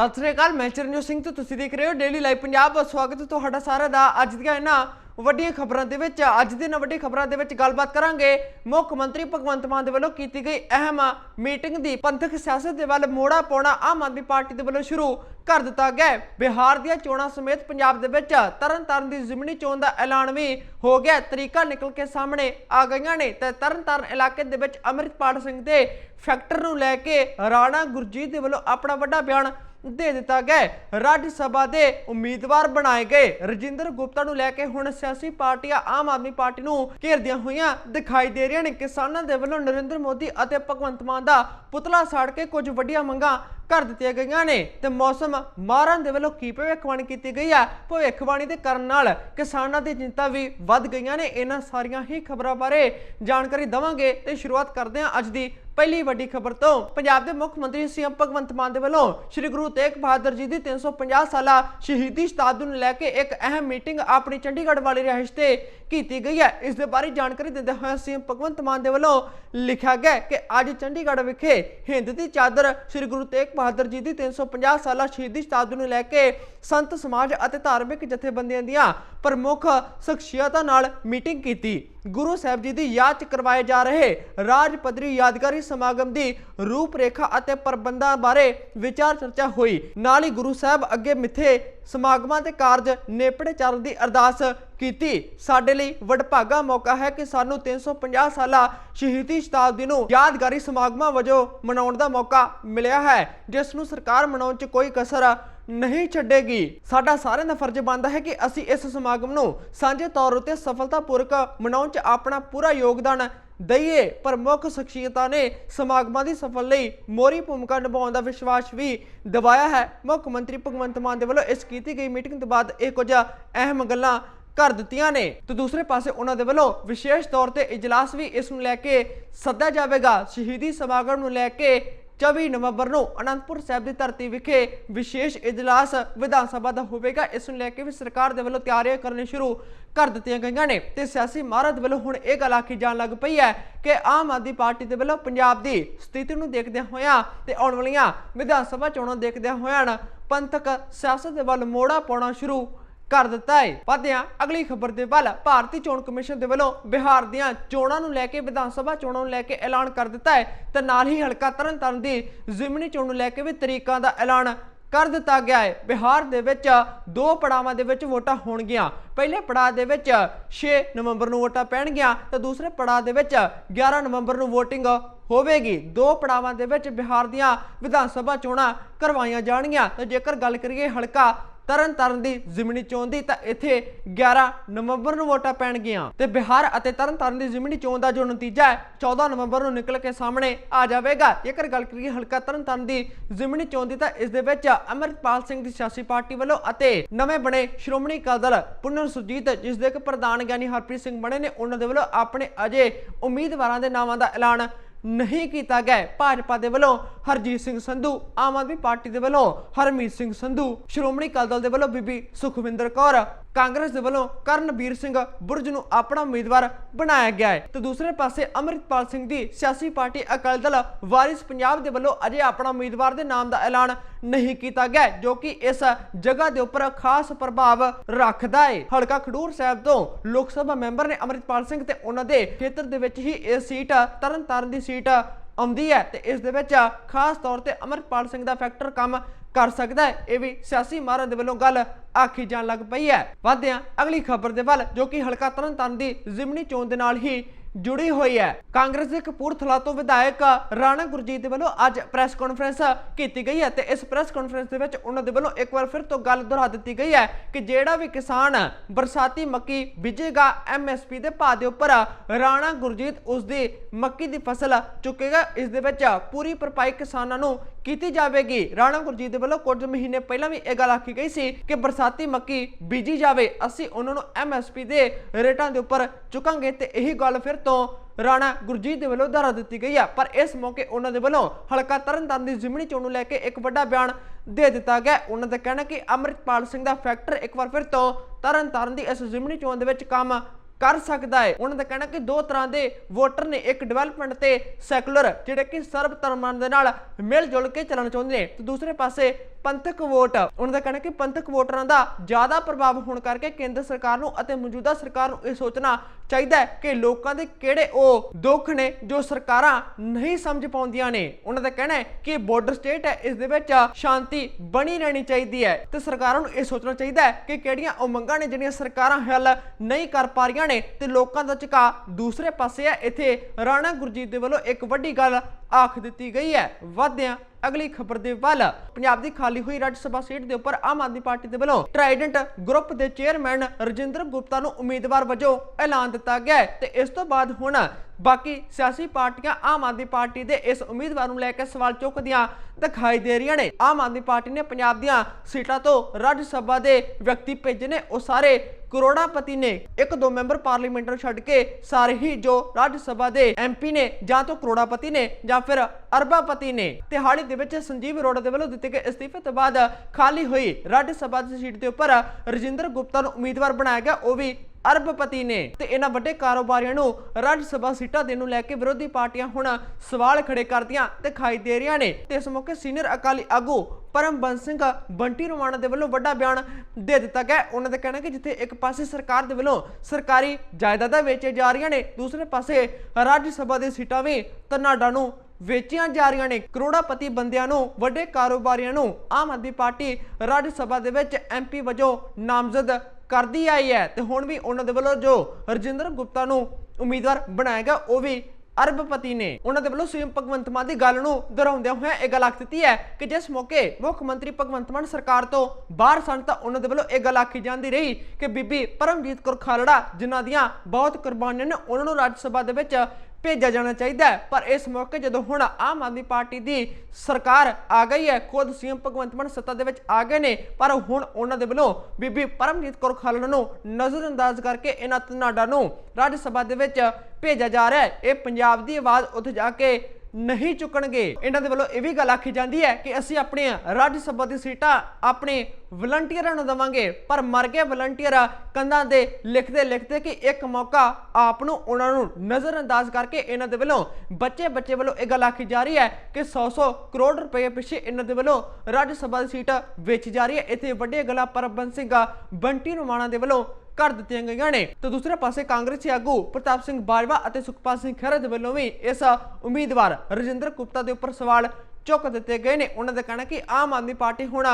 ਸਤਿ ਸ੍ਰੀ ਅਕਾਲ, ਮੈਂ ਚਰਨਜੋਤ ਸਿੰਘ ਤੇ ਤੁਸੀਂ ਦੇਖ ਰਹੇ ਹੋ ਡੇਲੀ ਲਾਈਵ ਪੰਜਾਬ ਸਵਾਗਤ ਹੈ ਤੁਹਾਡਾ ਸਾਰਿਆਂ ਦਾ ਅੱਜ ਦੀਆਂ ਇਹਨਾਂ ਵੱਡੀਆਂ ਖਬਰਾਂ ਦੇ ਵਿੱਚ। ਅੱਜ ਦੇ ਇਹਨਾਂ ਵੱਡੀ ਖਬਰਾਂ ਦੇ ਵਿੱਚ ਗੱਲਬਾਤ ਕਰਾਂਗੇ ਮੁੱਖ ਮੰਤਰੀ ਭਗਵੰਤ ਮਾਨ ਦੇ ਵੱਲੋਂ ਕੀਤੀ ਗਈ ਅਹਿਮ ਮੀਟਿੰਗ ਦੀ। ਪੰਥਕ ਸਿਆਸਤ ਦੇ ਵੱਲ ਮੋੜਾ ਪਾਉਣਾ ਆਮ ਆਦਮੀ ਪਾਰਟੀ ਦੇ ਵੱਲੋਂ ਸ਼ੁਰੂ ਕਰ ਦਿੱਤਾ ਗਿਆ ਬਿਹਾਰ ਦੀਆਂ ਚੋਣਾਂ ਸਮੇਤ ਪੰਜਾਬ ਦੇ ਵਿੱਚ ਤਰਨਤਾਰਨ ਦੀ ਜ਼ਿਮਨੀ ਚੋਣ ਦਾ ਐਲਾਨ ਵੀ ਹੋ ਗਿਆ ਤਰੀਕਾ ਨਿਕਲ ਕੇ ਸਾਹਮਣੇ ਆ ਗਈਆਂ ਨੇ ਤੇ ਤਰਨਤਾਰਨ ਇਲਾਕੇ ਦੇ ਵਿੱਚ ਅੰਮ੍ਰਿਤਪਾਲ ਸਿੰਘ ਦੇ ਫੈਕਟਰ ਨੂੰ ਲੈ ਕੇ ਰਾਣਾ ਗੁਰਜੀਤ ਦੇ ਵੱਲੋਂ ਆਪਣਾ ਵੱਡਾ ਬਿਆਨ ਦੇ ਦਿੱਤਾ ਗਿਆ ਰਾਜ ਸਭਾ ਦੇ ਉਮੀਦਵਾਰ ਬਣਾਏ ਗਏ। ਰਜਿੰਦਰ ਗੁਪਤਾ ਨੂੰ ਲੈ ਕੇ ਹੁਣ ਸਿਆਸੀ ਪਾਰਟੀਆਂ ਆਮ ਆਦਮੀ ਪਾਰਟੀ ਨੂੰ ਘੇਰਦੀਆਂ ਹੋਈਆਂ ਦਿਖਾਈ ਦੇ ਰਹੀਆਂ ਨੇ। ਕਿਸਾਨਾਂ ਦੇ ਵੱਲੋਂ ਨਰਿੰਦਰ ਮੋਦੀ ਅਤੇ ਭਗਵੰਤ ਮਾਨ ਦਾ ਪੁਤਲਾ ਸਾੜ ਕੇ ਕੁਝ ਵੱਡੀਆਂ ਮੰਗਾਂ ਕਰ ਦਿੱਤੀਆਂ ਗਈਆਂ ਨੇ ਤੇ ਮੌਸਮ ਮਾਰਨ ਦੇ ਵੱਲੋਂ ਕੀ ਭਵਿੱਖਬਾਣੀ ਕੀਤੀ ਗਈ ਹੈ ਭਵਿੱਖਬਾਣੀ ਦੇ ਕਰਨ ਨਾਲ ਕਿਸਾਨਾਂ ਦੀ ਚਿੰਤਾ ਵੀ ਵੱਧ ਗਈਆਂ ਨੇ। ਇਹਨਾਂ ਸਾਰੀਆਂ ਹੀ ਖਬਰਾਂ ਬਾਰੇ ਜਾਣਕਾਰੀ ਦਵਾਂਗੇ ਤੇ ਸ਼ੁਰੂਆਤ ਕਰਦੇ ਹਾਂ ਅੱਜ ਦੀ ਪਹਿਲੀ ਵੱਡੀ ਖਬਰ ਤੋਂ। ਪੰਜਾਬ ਦੇ ਮੁੱਖ ਮੰਤਰੀ ਸੀਐਮ ਭਗਵੰਤ ਮਾਨ ਦੇ ਵੱਲੋਂ ਸ੍ਰੀ ਗੁਰੂ ਤੇਗ ਬਹਾਦਰ ਜੀ ਦੀ 350 ਸਾਲਾ ਸ਼ਹੀਦੀ ਸ਼ਤਾਬਦੀ ਨੂੰ ਲੈ ਕੇ ਇੱਕ ਅਹਿਮ ਮੀਟਿੰਗ ਆਪਣੀ ਚੰਡੀਗੜ੍ਹ ਵਾਲੀ ਰਿਹਾਇਸ਼ ਤੇ ਕੀਤੀ ਗਈ ਹੈ। ਇਸ ਦੇ ਬਾਰੇ ਜਾਣਕਾਰੀ ਦਿੰਦੇ ਹੋਏ ਸੀਐਮ ਭਗਵੰਤ ਮਾਨ ਦੇ ਵੱਲੋਂ ਲਿਖਿਆ ਗਿਆ ਕਿ ਅੱਜ ਚੰਡੀਗੜ੍ਹ ਵਿਖੇ ਹਿੰਦ ਦੀ ਚਾਦਰ ਸ੍ਰੀ ਗੁਰੂ ਤੇਗ ਬਹਾਦਰ ਜੀ ਦੀ 350 ਸਾਲਾ ਸ਼ਹੀਦੀ ਸ਼ਤਾਬਦੀ ਨੂੰ ਲੈ ਕੇ ਸੰਤ ਸਮਾਜ ਅਤੇ ਧਾਰਮਿਕ ਜਥੇਬੰਦੀਆਂ ਦੀਆਂ ਪ੍ਰਮੁੱਖ ਸ਼ਖਸੀਅਤਾਂ ਨਾਲ ਮੀਟਿੰਗ ਕੀਤੀ। ਗੁਰੂ ਸਾਹਿਬ ਜੀ ਦੀ ਯਾਦ ਚ ਕਰਵਾਏ ਜਾ ਰਹੇ ਰਾਜ ਪੱਧਰੀ ਯਾਦਗਾਰੀ ਸਮਾਗਮ ਦੀ ਰੂਪਰੇਖਾ ਅਤੇ ਪ੍ਰਬੰਧਾਂ ਬਾਰੇ ਵਿਚਾਰ ਚਰਚਾ ਹੋਈ। ਨਾਲ ਹੀ ਗੁਰੂ ਸਾਹਿਬ ਅੱਗੇ ਮਿੱਥੇ ਸਮਾਗਮਾਂ ਤੇ ਕਾਰਜ ਨੇਪੜੇ ਚੱਲਣ ਦੀ ਅਰਦਾਸ ਕੀਤੀ। ਸਾਡੇ ਲਈ ਵਡਭਾਗਾ ਮੌਕਾ ਹੈ ਕਿ ਸਾਨੂੰ 350 ਸਾਲਾ ਸ਼ਹੀਦੀ ਸ਼ਤਾਬਦੀ ਨੂੰ ਯਾਦਗਾਰੀ ਸਮਾਗਮਾਂ ਵਜੋਂ ਮਨਾਉਣ ਦਾ ਮੌਕਾ ਮਿਲਿਆ ਹੈ, ਜਿਸ ਨੂੰ ਸਰਕਾਰ ਮਨਾਉਣ 'ਚ ਕੋਈ ਕਸਰ ਨਹੀਂ ਛੱਡੇਗੀ। ਸਾਡਾ ਸਾਰਿਆਂ ਦਾ ਫਰਜ਼ ਬਣਦਾ ਹੈ ਕਿ ਅਸੀਂ ਇਸ ਸਮਾਗਮ ਨੂੰ ਸਾਂਝੇ ਤੌਰ ਉੱਤੇ ਸਫਲਤਾਪੂਰਕ ਮਨਾਉਣ 'ਚ ਆਪਣਾ ਪੂਰਾ ਯੋਗਦਾਨ ਦਈਏ। ਪ੍ਰਮੁੱਖ ਸ਼ਖਸੀਅਤਾਂ ਨੇ ਸਮਾਗਮਾਂ ਦੀ ਸਫਲ ਲਈ ਮੋਰੀ ਭੂਮਿਕਾ ਨਿਭਾਉਣ ਦਾ ਵਿਸ਼ਵਾਸ ਵੀ ਦਿਵਾਇਆ ਹੈ। ਮੁੱਖ ਮੰਤਰੀ ਭਗਵੰਤ ਮਾਨ ਦੇ ਵੱਲੋਂ ਇਸ ਕੀਤੀ ਗਈ ਮੀਟਿੰਗ ਤੋਂ ਬਾਅਦ ਇਹ ਕੁਝ ਅਹਿਮ ਗੱਲਾਂ ਕਰ ਦਿੱਤੀਆਂ ਨੇ। ਤੇ ਦੂਸਰੇ ਪਾਸੇ ਉਹਨਾਂ ਦੇ ਵੱਲੋਂ ਵਿਸ਼ੇਸ਼ ਤੌਰ ਤੇ ਇਜਲਾਸ ਵੀ ਇਸ ਨੂੰ ਲੈ ਕੇ ਸੱਦਿਆ ਜਾਵੇਗਾ। ਸ਼ਹੀਦੀ ਸਮਾਗਮ ਨੂੰ ਲੈ ਕੇ 24 ਨਵੰਬਰ ਨੂੰ ਅਨੰਦਪੁਰ ਸਾਹਿਬ ਦੀ ਧਰਤੀ ਵਿਖੇ ਵਿਸ਼ੇਸ਼ ਇਜਲਾਸ ਵਿਧਾਨ ਸਭਾ ਦਾ ਹੋਵੇਗਾ। ਇਸ ਨੂੰ ਲੈ ਕੇ ਵੀ ਸਰਕਾਰ ਦੇ ਵੱਲੋਂ ਤਿਆਰੀਆਂ ਕਰਨੀ ਸ਼ੁਰੂ ਕਰ ਦਿੱਤੀਆਂ ਗਈਆਂ ਨੇ ਤੇ ਸਿਆਸੀ ਮਾਰਤ ਵੱਲੋਂ ਹੁਣ ਇਹ ਗੱਲ ਆਖੀ ਜਾਣ ਲੱਗ ਪਈ ਹੈ ਕਿ ਆਮ ਆਦਮੀ ਪਾਰਟੀ ਦੇ ਵੱਲੋਂ ਪੰਜਾਬ ਦੀ ਸਥਿਤੀ ਨੂੰ ਦੇਖਦਿਆਂ ਹੋਇਆਂ ਤੇ ਆਉਣ ਵਾਲੀਆਂ ਵਿਧਾਨ ਸਭਾ ਚੋਣਾਂ ਦੇਖਦਿਆਂ ਹੋਇਆਂ ਪੰਥਕ ਸਿਆਸਤ ਦੇ ਵੱਲ ਮੋੜਾ ਪਾਉਣਾ ਸ਼ੁਰੂ ਕਰ ਦਿੱਤਾ ਹੈ ਵਧਿਆ, ਅਗਲੀ ਖਬਰ ਦੇ ਵੱਲ ਭਾਰਤੀ ਚੋਣ ਕਮਿਸ਼ਨ ਦੇ ਵੱਲੋਂ ਬਿਹਾਰ ਦੀਆਂ ਚੋਣਾਂ ਨੂੰ ਲੈ ਕੇ, ਵਿਧਾਨ ਸਭਾ ਚੋਣਾਂ ਨੂੰ ਲੈ ਕੇ ਐਲਾਨ ਕਰ ਦਿੱਤਾ ਹੈ ਤੇ ਨਾਲ ਹੀ ਹਲਕਾ ਤਰਨਤਾਰਨ ਦੀ ਜ਼ਿਮਨੀ ਚੋਣ ਨੂੰ ਲੈ ਕੇ ਵੀ ਤਰੀਕਾਂ ਦਾ ਐਲਾਨ ਕਰ ਦਿੱਤਾ ਗਿਆ ਹੈ ਬਿਹਾਰ ਦੇ ਵਿੱਚ ਦੋ ਪੜਾਵਾਂ ਦੇ ਵਿੱਚ ਵੋਟਾਂ ਹੋਣਗੀਆਂ। ਪਹਿਲੇ ਪੜਾਅ ਦੇ ਵਿੱਚ 6 ਨਵੰਬਰ ਨੂੰ ਵੋਟਾਂ ਪੈਣਗੀਆਂ ਤੇ ਦੂਸਰੇ ਪੜਾਅ ਦੇ ਵਿੱਚ 11 ਨਵੰਬਰ ਨੂੰ VOTING ਹੋਵੇਗੀ। ਦੋ ਪੜਾਵਾਂ ਦੇ ਵਿੱਚ ਬਿਹਾਰ ਦੀਆਂ ਵਿਧਾਨ ਸਭਾ ਚੋਣਾਂ ਕਰਵਾਈਆਂ ਜਾਣਗੀਆਂ ਤੇ ਜੇਕਰ ਗੱਲ ਕਰੀਏ ਹਲਕਾ ਤਰਨ ਤਾਰਨ ਦੀ ਜ਼ਿਮਨੀ ਚੋਣ ਦੀ ਤਾਂ ਇੱਥੇ 11 ਨਵੰਬਰ ਨੂੰ ਵੋਟਾਂ ਪੈਣਗੀਆਂ। ਤੇ ਬਿਹਾਰ ਅਤੇ ਤਰਨ ਤਾਰਨ ਦੀ ਜ਼ਿਮਨੀ ਚੋਣ ਦਾ ਜੋ ਨਤੀਜਾ ਹੈ 14 ਨਵੰਬਰ ਨੂੰ ਨਿਕਲ ਕੇ ਸਾਹਮਣੇ ਆ ਜਾਵੇਗਾ। ਜੇਕਰ ਗੱਲ ਕਰੀਏ ਹਲਕਾ ਤਰਨ ਤਾਰਨ ਦੀ ਜ਼ਿਮਨੀ ਚੋਣ ਦੀ ਤਾਂ ਇਸ ਦੇ ਵਿੱਚ ਅਮਰਪਾਲ ਸਿੰਘ ਦੀ ਸਿਆਸੀ ਪਾਰਟੀ ਵੱਲੋਂ ਅਤੇ ਨਵੇਂ ਬਣੇ ਸ਼੍ਰੋਮਣੀ ਅਕਾਲੀ ਦਲ ਪੁਨਰ ਸੁਜੀਤ ਜਿਸ ਦੇ ਇੱਕ ਪ੍ਰਧਾਨ ਗਿਆਨੀ ਹਰਪ੍ਰੀਤ ਸਿੰਘ ਬਣੇ ਨੇ, ਉਹਨਾਂ ਦੇ ਵੱਲੋਂ ਆਪਣੇ ਅਜੇ ਉਮੀਦਵਾਰਾਂ ਦੇ ਨਾਵਾਂ ਦਾ ਐਲਾਨ ਨਹੀਂ ਕੀਤਾ ਗਿਆ। ਭਾਜਪਾ ਦੇ ਵੱਲੋਂ ਹਰਜੀਤ ਸਿੰਘ ਸੰਧੂ, ਆਮ ਆਦਮੀ ਪਾਰਟੀ ਦੇ ਵੱਲੋਂ ਹਰਮੀਤ ਸਿੰਘ ਸੰਧੂ, ਸ਼੍ਰੋਮਣੀ ਅਕਾਲੀ ਦਲ ਦੇ ਵੱਲੋਂ ਬੀਬੀ ਸੁਖਵਿੰਦਰ ਕੌਰ ਕਾਂਗਰਸ ਦੇ ਵੱਲੋਂ ਕਰਨਵੀਰ ਸਿੰਘ ਬੁਰਜ ਨੂੰ ਆਪਣਾ ਉਮੀਦਵਾਰ ਬਣਾਇਆ ਗਿਆ ਹੈ। ਤੇ ਦੂਸਰੇ ਪਾਸੇ ਅਮਰਿਤਪਾਲ ਸਿੰਘ ਦੀ ਸਿਆਸੀ ਪਾਰਟੀ ਅਕਾਲੀ ਦਲ ਵਾਰਿਸ ਪੰਜਾਬ ਦੇ ਵੱਲੋਂ ਅਜੇ ਆਪਣਾ ਉਮੀਦਵਾਰ ਦੇ ਨਾਮ ਦਾ ਐਲਾਨ ਨਹੀਂ ਕੀਤਾ ਗਿਆ, ਜੋ ਕਿ ਇਸ ਜਗ੍ਹਾ ਦੇ ਉੱਪਰ ਖਾਸ ਪ੍ਰਭਾਵ ਰੱਖਦਾ ਹੈ। ਹਲਕਾ ਖਡੂਰ ਸਾਹਿਬ ਤੋਂ ਲੋਕ ਸਭਾ ਮੈਂਬਰ ਨੇ ਅਮਰਿਤਪਾਲ ਸਿੰਘ ਤੇ ਉਹਨਾਂ ਦੇ ਖੇਤਰ ਦੇ ਵਿੱਚ ਹੀ ਇਹ ਸੀਟ ਤਰਨਤਾਰਨ ਦੀ ਸੀਟ ਆਉਂਦੀ ਹੈ। ਤੇ ਇਸ ਦੇ ਵਿੱਚ ਖਾਸ ਤੌਰ ਤੇ ਅਮਰਪਾਲ ਸਿੰਘ ਦਾ ਫੈਕਟਰ ਕੰਮ ਕਰ ਸਕਦਾ ਹੈ। ਇਹ ਵੀ ਸਿਆਸੀ ਮਾਹਰਾਂ ਦੇ ਵੱਲੋਂ ਗੱਲ ਆਖੀ ਜਾਣ ਲੱਗ ਪਈ ਹੈ। ਵਧਦਿਆਂ ਅਗਲੀ ਖਬਰ ਦੇ ਵੱਲ, ਜੋ ਕਿ ਹਲਕਾ ਤਰਨਤਾਰਨ ਦੀ ਜ਼ਿਮਨੀ ਚੋਣ ਦੇ ਨਾਲ ਹੀ ਜੁੜੀ ਹੋਈ ਹੈ। ਕਾਂਗਰਸ ਦੇ ਕਪੂਰਥਲਾ ਤੋਂ ਵਿਧਾਇਕ ਰਾਣਾ ਗੁਰਜੀਤ ਦੇ ਵੱਲੋਂ ਅੱਜ ਪ੍ਰੈਸ ਕਾਨਫਰੰਸ ਕੀਤੀ ਗਈ ਹੈ ਤੇ ਇਸ ਪ੍ਰੈਸ ਕਾਨਫਰੰਸ ਦੇ ਵਿੱਚ ਉਹਨਾਂ ਦੇ ਵੱਲੋਂ ਇੱਕ ਵਾਰ ਫਿਰ ਤੋਂ ਗੱਲ ਦੁਹਰਾ ਦਿੱਤੀ ਗਈ ਹੈ ਕਿ ਜਿਹੜਾ ਵੀ ਕਿਸਾਨ ਬਰਸਾਤੀ ਮੱਕੀ ਬੀਜੇਗਾ ਐਮਐਸਪੀ ਦੇ ਭਾਅ ਦੇ ਉੱਪਰ ਰਾਣਾ ਗੁਰਜੀਤ ਉਸ ਦੀ ਮੱਕੀ ਦੀ ਫਸਲ ਚੁੱਕੇਗਾ। ਇਸ ਦੇ ਵਿੱਚ ਪੂਰੀ ਭਰਪਾਈ ਕਿਸਾਨਾਂ ਨੂੰ ਕੀਤੀ ਜਾਵੇਗੀ। ਰਾਣਾ ਗੁਰਜੀਤ ਦੇ ਵੱਲੋਂ ਕੁਝ ਮਹੀਨੇ ਪਹਿਲਾਂ ਵੀ ਇਹ ਗੱਲ ਆਖੀ ਗਈ ਸੀ ਕਿ ਬਰਸਾਤੀ ਮੱਕੀ ਬੀਜੀ ਜਾਵੇ, ਅਸੀਂ ਉਹਨਾਂ ਨੂੰ ਐਮਐਸਪੀ ਦੇ ਰੇਟਾਂ ਦੇ ਉੱਪਰ ਚੁਕਾਂਗੇ ਤੇ ਇਹੀ ਗੱਲ ਫਿਰ ਤੋਂ ਰਾਣਾ ਗੁਰਜੀਤ ਦੇ ਵੱਲੋਂ ਧਾਰਾ ਦਿੱਤੀ ਗਈ ਹੈ ਪਰ ਇਸ ਮੌਕੇ ਉਹਨਾਂ ਦੇ ਵੱਲੋਂ ਹਲਕਾ ਤਰਨਤਾਰਨ ਦੀ ਜ਼ਿਮਨੀ ਚੋਣ ਨੂੰ ਲੈ ਕੇ ਇੱਕ ਵੱਡਾ ਬਿਆਨ ਦੇ ਦਿੱਤਾ ਗਿਆ। ਉਹਨਾਂ ਦਾ ਕਹਿਣਾ ਕਿ ਅਮਰਿਤਪਾਲ ਸਿੰਘ ਦਾ ਫੈਕਟਰ ਇੱਕ ਵਾਰ ਫਿਰ ਤੋਂ ਤਰਨਤਾਰਨ ਦੀ ਇਸ ਜ਼ਿਮਨੀ ਚੋਣ ਦੇ ਵਿੱਚ ਕੰਮ ਕਰ ਸਕਦਾ ਹੈ। ਉਹਨਾਂ ਦਾ ਕਹਿਣਾ ਕਿ ਦੋ ਤਰ੍ਹਾਂ ਦੇ ਵੋਟਰ ਨੇ, ਇੱਕ ਡਿਵੈਲਪਮੈਂਟ ਤੇ ਸੈਕੂਲਰ ਜਿਹੜੇ ਕਿ ਸਰਬ ਧਰਮਾਂ ਦੇ ਨਾਲ ਮਿਲ ਜੁਲ ਕੇ ਚੱਲਣਾ ਚਾਹੁੰਦੇ ਨੇ। ਤੇ ਦੂਸਰੇ ਪਾਸੇ ਪੰਥਕ ਵੋਟ, ਉਹਨਾਂ ਦਾ ਕਹਿਣਾ ਕਿ ਪੰਥਕ ਵੋਟਰਾਂ ਦਾ ਜ਼ਿਆਦਾ ਪ੍ਰਭਾਵ ਹੋਣ ਕਰਕੇ ਕੇਂਦਰ ਸਰਕਾਰ ਨੂੰ ਅਤੇ ਮੌਜੂਦਾ ਸਰਕਾਰ ਨੂੰ ਇਹ ਸੋਚਣਾ ਚਾਹੀਦਾ ਹੈ ਕਿ ਲੋਕਾਂ ਦੇ ਕਿਹੜੇ ਉਹ ਦੁੱਖ ਨੇ ਜੋ ਸਰਕਾਰਾਂ ਨਹੀਂ ਸਮਝ ਪਾਉਂਦੀਆਂ ਨੇ। ਉਹਨਾਂ ਦਾ ਕਹਿਣਾ ਹੈ ਕਿ ਬਾਰਡਰ ਸਟੇਟ ਹੈ, ਇਸ ਦੇ ਵਿੱਚ ਸ਼ਾਂਤੀ ਬਣੀ ਰਹਿਣੀ ਚਾਹੀਦੀ ਹੈ। ਤੇ ਸਰਕਾਰਾਂ ਨੂੰ ਇਹ ਸੋਚਣਾ ਚਾਹੀਦਾ ਹੈ ਕਿ ਕਿਹੜੀਆਂ ਉਹ ਮੰਗਾਂ ਨੇ ਜਿਹੜੀਆਂ ਸਰਕਾਰਾਂ ਹੱਲ ਨਹੀਂ ਕਰ ਪਾ ਰਹੀਆਂ ਨੇ ਤੇ ਲੋਕਾਂ ਦਾ ਝੁਕਾ ਦੂਸਰੇ ਪਾਸੇ ਹੈ ਇੱਥੇ ਰਾਣਾ ਗੁਰਜੀਤ ਦੇ ਵੱਲੋਂ ਇੱਕ ਵੱਡੀ ਗੱਲ ਆਖ ਦਿੱਤੀ ਗਈ ਹੈ। ਵਾਧਿਆਂ, ਅਗਲੀ ਖਬਰ ਦੇ ਵੱਲ। ਪੰਜਾਬ ਦੀ ਖਾਲੀ ਹੋਈ ਰਾਜ ਸਭਾ ਸੀਟ ਦੇ ਉੱਪਰ ਆਮ ਆਦਮੀ ਪਾਰਟੀ ਦੇ ਵੱਲੋਂ ਟ੍ਰਾਈਡੈਂਟ ਗਰੁੱਪ ਦੇ ਚੇਅਰਮੈਨ ਰਜਿੰਦਰ ਗੁਪਤਾ ਨੂੰ ਉਮੀਦਵਾਰ ਵਜੋਂ ਐਲਾਨ ਦਿੱਤਾ ਗਿਆ ਤੇ ਇਸ ਤੋਂ ਬਾਅਦ ਹੁਣ ਬਾਕੀ ਸਿਆਸੀ ਪਾਰਟੀਆਂ ਆਮ ਆਦਮੀ ਪਾਰਟੀ ਦੇ ਇਸ ਉਮੀਦਵਾਰ ਨੂੰ ਲੈ ਕੇ ਸਵਾਲ ਚੁੱਕਦੀਆਂ ਦਿਖਾਈ ਦੇ ਰਹੀਆਂ ਨੇ। ਆਮ ਆਦਮੀ ਪਾਰਟੀ ਨੇ ਪੰਜਾਬ ਦੀਆਂ ਸੀਟਾਂ ਤੋਂ ਰਾਜ ਸਭਾ ਦੇ ਵਿਅਕਤੀ ਭੇਜੇ ਨੇ। ਉਹ ਸਾਰੇ ਕਰੋੜਾਪਤੀ ਨੇ। ਇੱਕ ਦੋ ਮੈਂਬਰ ਪਾਰਲੀਮੈਂਟ ਨੂੰ ਛੱਡ ਕੇ ਸਾਰੇ ਹੀ ਜੋ ਰਾਜ ਸਭਾ ਦੇ ਐਮਪੀ ਨੇ ਜਾਂ ਤਾਂ ਕਰੋੜਾਪਤੀ ਨੇ ਜਾਂ ਫਿਰ ਅਰਬਾਪਤੀ ਨੇ ਤੇ ਹਾਲ ਦੇ ਵਿੱਚ ਸੰਜੀਵ ਅਰੋੜਾ ਦੇ ਵੱਲੋਂ ਦਿੱਤੇ ਗਏ ਅਸਤੀਫੇ ਤੋਂ ਬਾਅਦ ਖਾਲੀ ਹੋਈ ਰਾਜ ਸਭਾ ਦੀ ਸੀਟ ਦੇ ਉੱਪਰ ਰਜਿੰਦਰ ਗੁਪਤਾ ਨੂੰ ਉਮੀਦਵਾਰ ਬਣਾਇਆ ਗਿਆ, ਉਹ ਵੀ ਅਰਬਪਤੀ ਨੇ। ਤੇ ਇਹਨਾਂ ਵੱਡੇ ਕਾਰੋਬਾਰੀਆਂ ਨੂੰ ਰਾਜ ਸਭਾ ਸੀਟਾਂ ਦੇਣ ਨੂੰ ਲੈ ਕੇ ਵਿਰੋਧੀ ਪਾਰਟੀਆਂ ਹੁਣ ਸਵਾਲ ਖੜੇ ਕਰਦੀਆਂ ਦਿਖਾਈ ਦੇ ਰਹੀਆਂ ਨੇ। ਤੇ ਇਸ ਮੌਕੇ ਸੀਨੀਅਰ ਅਕਾਲੀ ਆਗੂ ਪਰਮਬੰਸ ਸਿੰਘ ਬੰਟੀ ਰਵਾਣਾ ਦੇ ਵੱਲੋਂ ਵੱਡਾ ਬਿਆਨ ਦੇ ਦਿੱਤਾ ਗਿਆ। ਉਹਨਾਂ ਦਾ ਕਹਿਣਾ ਕਿ ਜਿੱਥੇ ਇੱਕ ਪਾਸੇ ਸਰਕਾਰ ਦੇ ਵੱਲੋਂ ਸਰਕਾਰੀ ਜਾਇਦਾਦਾਂ ਵੇਚੇ ਜਾ ਰਹੀਆਂ ਨੇ, ਦੂਸਰੇ ਪਾਸੇ ਰਾਜ ਸਭਾ ਦੇ ਸੀਟਾਂ ਵੀ ਤਨਾਡਾ ਨੂੰ ਵੇਚੀਆਂ ਜਾ ਰਹੀਆਂ ਨੇ। ਕਰੋੜਾਪਤੀ ਬੰਦਿਆਂ ਨੂੰ, ਵੱਡੇ ਕਾਰੋਬਾਰੀਆਂ ਨੂੰ ਆਮ ਆਦਮੀ ਪਾਰਟੀ ਰਾਜ ਸਭਾ ਦੇ ਵਿੱਚ ਐਮਪੀ ਵਜੋਂ ਨਾਮਜ਼ਦ ਕਰਦੀ ਆਈ ਹੈ। ਤੇ ਹੁਣ ਵੀ ਉਹਨਾਂ ਦੇ ਵੱਲੋਂ ਜੋ ਰਜਿੰਦਰ ਗੁਪਤਾ ਨੂੰ ਉਮੀਦਵਾਰ ਬਣਾਇਆ ਗਿਆ, ਉਹ ਵੀ ਅਰਬਪਤੀ ਨੇ। ਉਹਨਾਂ ਦੇ ਵੱਲੋਂ ਸੀਐਮ ਭਗਵੰਤ ਮਾਨ ਦੀ ਗੱਲ ਨੂੰ ਦੁਹਰਾਉਂਦਿਆਂ ਹੋਇਆਂ ਇਹ ਗੱਲ ਆਖ ਦਿੱਤੀ ਹੈ ਕਿ ਜਿਸ ਮੌਕੇ ਮੁੱਖ ਮੰਤਰੀ ਭਗਵੰਤ ਮਾਨ ਸਰਕਾਰ ਤੋਂ ਬਾਹਰ ਸਨ, ਤਾਂ ਉਹਨਾਂ ਦੇ ਵੱਲੋਂ ਇਹ ਗੱਲ ਆਖੀ ਜਾਂਦੀ ਰਹੀ ਕਿ ਬੀਬੀ ਪਰਮਜੀਤ ਕੌਰ ਖਾਲੜਾ, ਜਿਨ੍ਹਾਂ ਦੀਆਂ ਬਹੁਤ ਕੁਰਬਾਨੀਆਂ ਨੇ, ਉਹਨਾਂ ਨੂੰ ਰਾਜ ਸਭਾ ਦੇ ਵਿੱਚ ਭੇਜਿਆ ਜਾਣਾ ਚਾਹੀਦਾ ਪਰ ਇਸ ਮੌਕੇ ਜਦੋਂ ਹੁਣ ਆਮ ਆਦਮੀ ਪਾਰਟੀ ਦੀ ਸਰਕਾਰ ਆ ਗਈ ਹੈ, ਖੁਦ ਸੀਐਮ ਭਗਵੰਤ ਮਾਨ ਸੱਤਾ ਦੇ ਵਿੱਚ ਆ ਗਏ ਨੇ, ਪਰ ਹੁਣ ਉਹਨਾਂ ਦੇ ਵੱਲੋਂ ਬੀਬੀ ਪਰਮਜੀਤ ਕੌਰ ਖਾਲੜਾ ਨੂੰ ਨਜ਼ਰਅੰਦਾਜ਼ ਕਰਕੇ ਇਹਨਾਂ ਤਨਾਡਾ ਨੂੰ ਰਾਜ ਸਭਾ ਦੇ ਵਿੱਚ ਭੇਜਿਆ ਜਾ ਰਿਹਾ ਹੈ। ਇਹ ਪੰਜਾਬ ਦੀ ਆਵਾਜ਼ ਉੱਥੇ ਜਾ ਕੇ ਨਹੀਂ ਚੁੱਕਣਗੇ। ਇਹਨਾਂ ਦੇ ਵੱਲੋਂ ਇਹ ਵੀ ਗੱਲ ਆਖੀ ਜਾਂਦੀ ਹੈ ਕਿ ਅਸੀਂ ਆਪਣੀਆਂ ਰਾਜ ਸਭਾ ਦੀ ਸੀਟਾਂ ਆਪਣੇ ਵਲੰਟੀਅਰਾਂ ਨੂੰ ਦਵਾਂਗੇ। ਪਰ ਮਰ ਗਏ ਵਲੰਟੀਅਰ ਕੰਧਾਂ ਦੇ ਲਿਖਦੇ ਲਿਖਦੇ ਕਿ ਇੱਕ ਮੌਕਾ ਆਪ ਨੂੰ ਉਹਨਾਂ ਨੂੰ ਨਜ਼ਰਅੰਦਾਜ਼ ਕਰਕੇ ਇਹਨਾਂ ਦੇ ਵੱਲੋਂ ਬੱਚੇ ਬੱਚੇ ਵੱਲੋਂ ਇਹ ਗੱਲ ਆਖੀ ਜਾ ਰਹੀ ਹੈ ਕਿ 100-100 ਕਰੋੜ ਰੁਪਏ ਪਿੱਛੇ ਇਹਨਾਂ ਦੇ ਵੱਲੋਂ ਰਾਜ ਸਭਾ ਦੀ ਸੀਟ ਵੇਚੀ ਜਾ ਰਹੀ ਹੈ। ਇੱਥੇ ਵੱਡੇ ਗਲਾ ਪਰਬੰਸ ਸਿੰਘ ਬੰਟੀ ਰਮਾਣਾ ਦੇ ਵੱਲੋਂ ਕਰ ਦਿੱਤੀਆਂ ਗਈਆਂ ਨੇ। ਤੇ ਦੂਸਰੇ ਪਾਸੇ ਕਾਂਗਰਸੀ ਆਗੂ ਪ੍ਰਤਾਪ ਸਿੰਘ ਬਾਜਵਾ ਅਤੇ ਸੁਖਪਾਲ ਸਿੰਘ ਖਹਿਰਾ ਦੇ ਵੱਲੋਂ ਵੀ ਇਸ ਉਮੀਦਵਾਰ ਰਜਿੰਦਰ ਗੁਪਤਾ ਦੇ ਉੱਪਰ ਸਵਾਲ ਚੁੱਕ ਦਿੱਤੇ ਗਏ ਨੇ। ਉਹਨਾਂ ਦਾ ਕਹਿਣਾ ਕਿ ਆਮ ਆਦਮੀ ਪਾਰਟੀ ਹੁਣ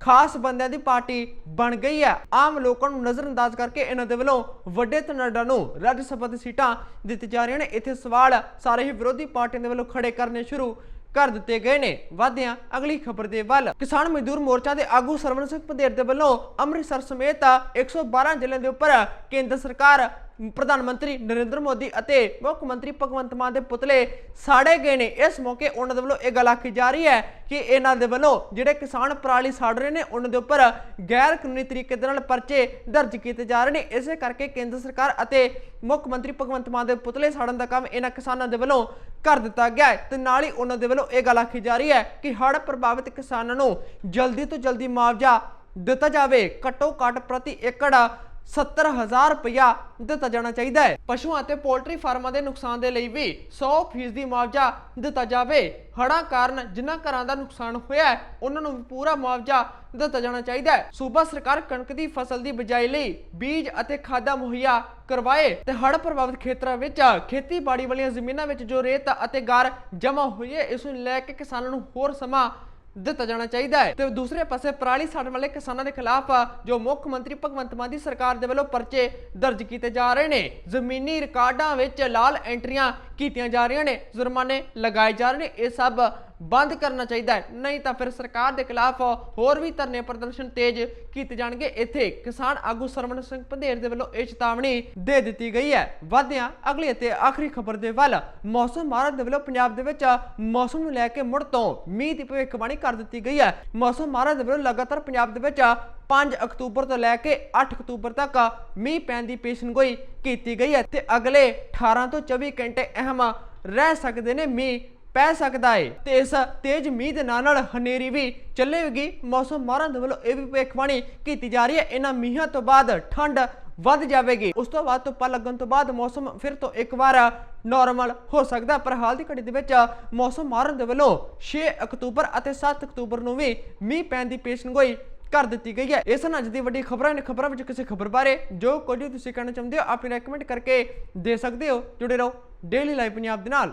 ਖਾਸ ਬੰਦਿਆਂ ਦੀ ਪਾਰਟੀ ਬਣ ਗਈ ਹੈ। ਆਮ ਲੋਕਾਂ ਨੂੰ ਨਜ਼ਰਅੰਦਾਜ਼ ਕਰਕੇ ਇਹਨਾਂ ਦੇ ਵੱਲੋਂ ਵੱਡੇ ਤਨਾਡਾ ਨੂੰ ਰਾਜ ਸਭਾ ਦੀ ਸੀਟਾਂ ਦਿੱਤੀ ਜਾ ਰਹੀਆਂ ਨੇ। ਇੱਥੇ ਸਵਾਲ ਸਾਰੇ ਹੀ ਵਿਰੋਧੀ ਪਾਰਟੀਆਂ ਦੇ ਵੱਲੋਂ ਖੜੇ ਕਰਨੇ ਸ਼ੁਰੂ ਕਰ ਦਿੱਤੇ ਗਏ ਨੇ। ਵਾਧਿਆਂ, ਅਗਲੀ ਖਬਰ ਦੇ ਵੱਲ। ਕਿਸਾਨ ਮਜ਼ਦੂਰ ਮੋਰਚਾ ਦੇ ਆਗੂ ਸਰਵਨ ਸਿੰਘ ਪੰਧੇਰ ਦੇ ਵੱਲੋਂ ਅੰਮ੍ਰਿਤਸਰ ਸਮੇਤ 112 ਜ਼ਿਲ੍ਹਿਆਂ ਦੇ ਉੱਪਰ ਕੇਂਦਰ ਸਰਕਾਰ ਪ੍ਰਧਾਨ ਮੰਤਰੀ ਨਰਿੰਦਰ ਮੋਦੀ ਅਤੇ ਮੁੱਖ ਮੰਤਰੀ ਭਗਵੰਤ ਮਾਨ ਦੇ ਪੁਤਲੇ ਸਾੜੇ ਗਏ ਨੇ। ਇਸ ਮੌਕੇ ਉਹਨਾਂ ਦੇ ਵੱਲੋਂ ਇਹ ਗੱਲ ਆਖੀ ਜਾ ਰਹੀ ਹੈ ਕਿ ਇਹਨਾਂ ਦੇ ਵੱਲੋਂ ਜਿਹੜੇ ਕਿਸਾਨ ਪਰਾਲੀ ਸਾੜ ਰਹੇ ਨੇ, ਉਹਨਾਂ ਦੇ ਉੱਪਰ ਗੈਰ ਕਾਨੂੰਨੀ ਤਰੀਕੇ ਦੇ ਨਾਲ ਪਰਚੇ ਦਰਜ ਕੀਤੇ ਜਾ ਰਹੇ ਨੇ। ਇਸੇ ਕਰਕੇ ਕੇਂਦਰ ਸਰਕਾਰ ਅਤੇ ਮੁੱਖ ਮੰਤਰੀ ਭਗਵੰਤ ਮਾਨ ਦੇ ਪੁਤਲੇ ਸਾੜਨ ਦਾ ਕੰਮ ਇਹਨਾਂ ਕਿਸਾਨਾਂ ਦੇ ਵੱਲੋਂ ਕਰ ਦਿੱਤਾ ਗਿਆ ਹੈ ਤੇ ਨਾਲ ਹੀ ਉਹਨਾਂ ਦੇ ਵੱਲੋਂ ਇਹ ਗੱਲ ਆਖੀ ਜਾ ਰਹੀ ਹੈ ਕਿ ਹੜ੍ਹ ਪ੍ਰਭਾਵਿਤ ਕਿਸਾਨਾਂ ਨੂੰ ਜਲਦੀ ਤੋਂ ਜਲਦੀ ਮੁਆਵਜ਼ਾ ਦਿੱਤਾ ਜਾਵੇ। ਘੱਟੋ ਘੱਟ ਪ੍ਰਤੀ ਏਕੜ 70000 ਰੁਪਇਆ ਦਿੱਤਾ ਜਾਣਾ ਚਾਹੀਦਾ ਹੈ। ਪਸ਼ੂਆਂ ਅਤੇ ਪੋਲਟਰੀ ਫਾਰਮਾਂ ਦੇ ਨੁਕਸਾਨ ਦੇ ਲਈ ਵੀ 100% ਦੀ ਮੁਆਵਜ਼ਾ ਦਿੱਤਾ ਜਾਵੇ। ਹੜ੍ਹਾਂ ਕਾਰਨ ਜਿਨ੍ਹਾਂ ਘਰਾਂ ਦਾ ਨੁਕਸਾਨ ਹੋਇਆ ਹੈ, ਉਹਨਾਂ ਨੂੰ ਵੀ ਪੂਰਾ ਮੁਆਵਜ਼ਾ ਦਿੱਤਾ ਜਾਣਾ ਚਾਹੀਦਾ ਹੈ। ਸੂਬਾ ਸਰਕਾਰ ਕਣਕ ਦੀ ਫਸਲ ਦੀ ਬਿਜਾਈ ਲਈ ਬੀਜ ਅਤੇ ਖਾਦਾਂ ਮੁਹੱਈਆ ਕਰਵਾਏ ਤੇ ਹੜ੍ਹ ਪ੍ਰਭਾਵਿਤ ਖੇਤਰਾਂ ਵਿੱਚ ਖੇਤੀਬਾੜੀ ਵਾਲੀਆਂ ਜ਼ਮੀਨਾਂ ਵਿੱਚ ਜੋ ਰੇਤ ਅਤੇ ਗਾਰ ਜਮ੍ਹਾਂ ਹੋਈ ਹੈ, ਇਸ ਨੂੰ ਲੈ ਕੇ ਕਿਸਾਨਾਂ ਨੂੰ ਹੋਰ ਸਮਾਂ ਦਿੱਤਾ ਜਾਣਾ ਚਾਹੀਦਾ ਹੈ। ਤੇ ਦੂਸਰੇ ਪਾਸੇ ਪਰਾਲੀ ਸਾੜਨ ਵਾਲੇ ਕਿਸਾਨਾਂ ਦੇ ਖਿਲਾਫ, ਜੋ ਮੁੱਖ ਮੰਤਰੀ ਭਗਵੰਤ ਮਾਨ ਦੀ ਸਰਕਾਰ ਦੇ ਵੱਲੋਂ ਪਰਚੇ ਦਰਜ ਕੀਤੇ ਜਾ ਰਹੇ ਨੇ। ਜ਼ਮੀਨੀ ਰਿਕਾਰਡਾਂ ਵਿੱਚ ਲਾਲ ਐਂਟਰੀਆਂ ਕੀਤੀਆਂ ਜਾ ਰਹੀਆਂ ਨੇ, ਜੁਰਮਾਨੇ ਲਗਾਏ ਜਾ ਰਹੇ ਨੇ, ਇਹ ਸਭ ਬੰਦ ਕਰਨਾ ਚਾਹੀਦਾ ਹੈ। ਨਹੀਂ ਤਾਂ ਫਿਰ ਸਰਕਾਰ ਦੇ ਖਿਲਾਫ ਹੋਰ ਵੀ ਧਰਨੇ ਪ੍ਰਦਰਸ਼ਨ ਤੇਜ਼ ਕੀਤੇ ਜਾਣਗੇ। ਇੱਥੇ ਕਿਸਾਨ ਆਗੂ ਸਰਵਣ ਸਿੰਘ ਪੰਧੇਰ ਦੇ ਵੱਲੋਂ ਇਹ ਚੇਤਾਵਨੀ ਦੇ ਦਿੱਤੀ ਗਈ ਹੈ। ਵਾਧਿਆਂ ਅਗਲੀ ਅਤੇ ਆਖਰੀ ਖਬਰ ਦੇ ਵੱਲ ਮੌਸਮ ਮਾਹਰ ਦੇ ਵੱਲੋਂ ਪੰਜਾਬ ਦੇ ਵਿੱਚ ਮੌਸਮ ਨੂੰ ਲੈ ਕੇ ਮੁੜ ਤੋਂ ਮੀਂਹ ਦੀ ਭਵਿੱਖਬਾਣੀ ਕਰ ਦਿੱਤੀ ਗਈ ਹੈ। ਮੌਸਮ ਮਾਹਰ ਦੇ ਵੱਲੋਂ ਲਗਾਤਾਰ ਪੰਜਾਬ ਦੇ ਵਿੱਚ 5 ਅਕਤੂਬਰ ਤੋਂ ਲੈ ਕੇ 8 ਅਕਤੂਬਰ ਤੱਕ ਮੀਂਹ ਪੈਣ ਦੀ ਪੇਸ਼ਨਗੋਈ ਕੀਤੀ ਗਈ ਹੈ ਤੇ ਅਗਲੇ 18 ਤੋਂ 24 ਘੰਟੇ ਅਹਿਮ ਰਹਿ ਸਕਦੇ ਨੇ ਮੀਂਹ ਪੈ ਸਕਦਾ ਹੈ ਤੇ ਇਸ ਤੇਜ਼ ਮੀਂਹ ਦੇ ਨਾਲ ਨਾਲ ਹਨੇਰੀ ਵੀ ਚੱਲੇਗੀ ਮੌਸਮ ਮਾਹਰਾਂ ਦੇ ਵੱਲੋਂ ਇਹ ਵੀ ਭਵਿੱਖਬਾਣੀ ਕੀਤੀ ਜਾ ਰਹੀ ਹੈ। ਇਹਨਾਂ ਮੀਂਹਾਂ ਤੋਂ ਬਾਅਦ ਠੰਡ ਵੱਧ ਜਾਵੇਗੀ। ਉਸ ਤੋਂ ਬਾਅਦ ਧੁੱਪਾਂ ਲੱਗਣ ਤੋਂ ਬਾਅਦ ਮੌਸਮ ਫਿਰ ਤੋਂ ਇੱਕ ਵਾਰ ਨਾਰਮਲ ਹੋ ਸਕਦਾ ਪਰ ਹਾਲ ਦੀ ਘੜੀ ਦੇ ਵਿੱਚ ਮੌਸਮ ਮਾਰਨ ਦੇ ਵੱਲੋਂ 6 ਅਕਤੂਬਰ ਅਤੇ 7 ਅਕਤੂਬਰ ਨੂੰ ਵੀ ਮੀਂਹ ਪੈਣ ਦੀ ਪੇਸ਼ਨਗੋਈ ਕਰ ਦਿੱਤੀ ਗਈ ਹੈ। ਇਸ ਨਾਲ ਅੱਜ ਦੀ ਵੱਡੀ ਖਬਰਾਂ ਨੇ ਖਬਰਾਂ ਵਿੱਚ ਕਿਸੇ ਖਬਰ ਬਾਰੇ ਜੋ ਕੁਝ ਵੀ ਤੁਸੀਂ ਕਹਿਣਾ ਚਾਹੁੰਦੇ ਹੋ ਆਪਣੀ ਰეკਮੈਂਡ ਕਰਕੇ ਦੇ ਸਕਦੇ ਹੋ। ਜੁੜੇ ਰਹੋ ਡੇਲੀ ਲਾਈਵ ਪੰਜਾਬ ਦੇ ਨਾਲ।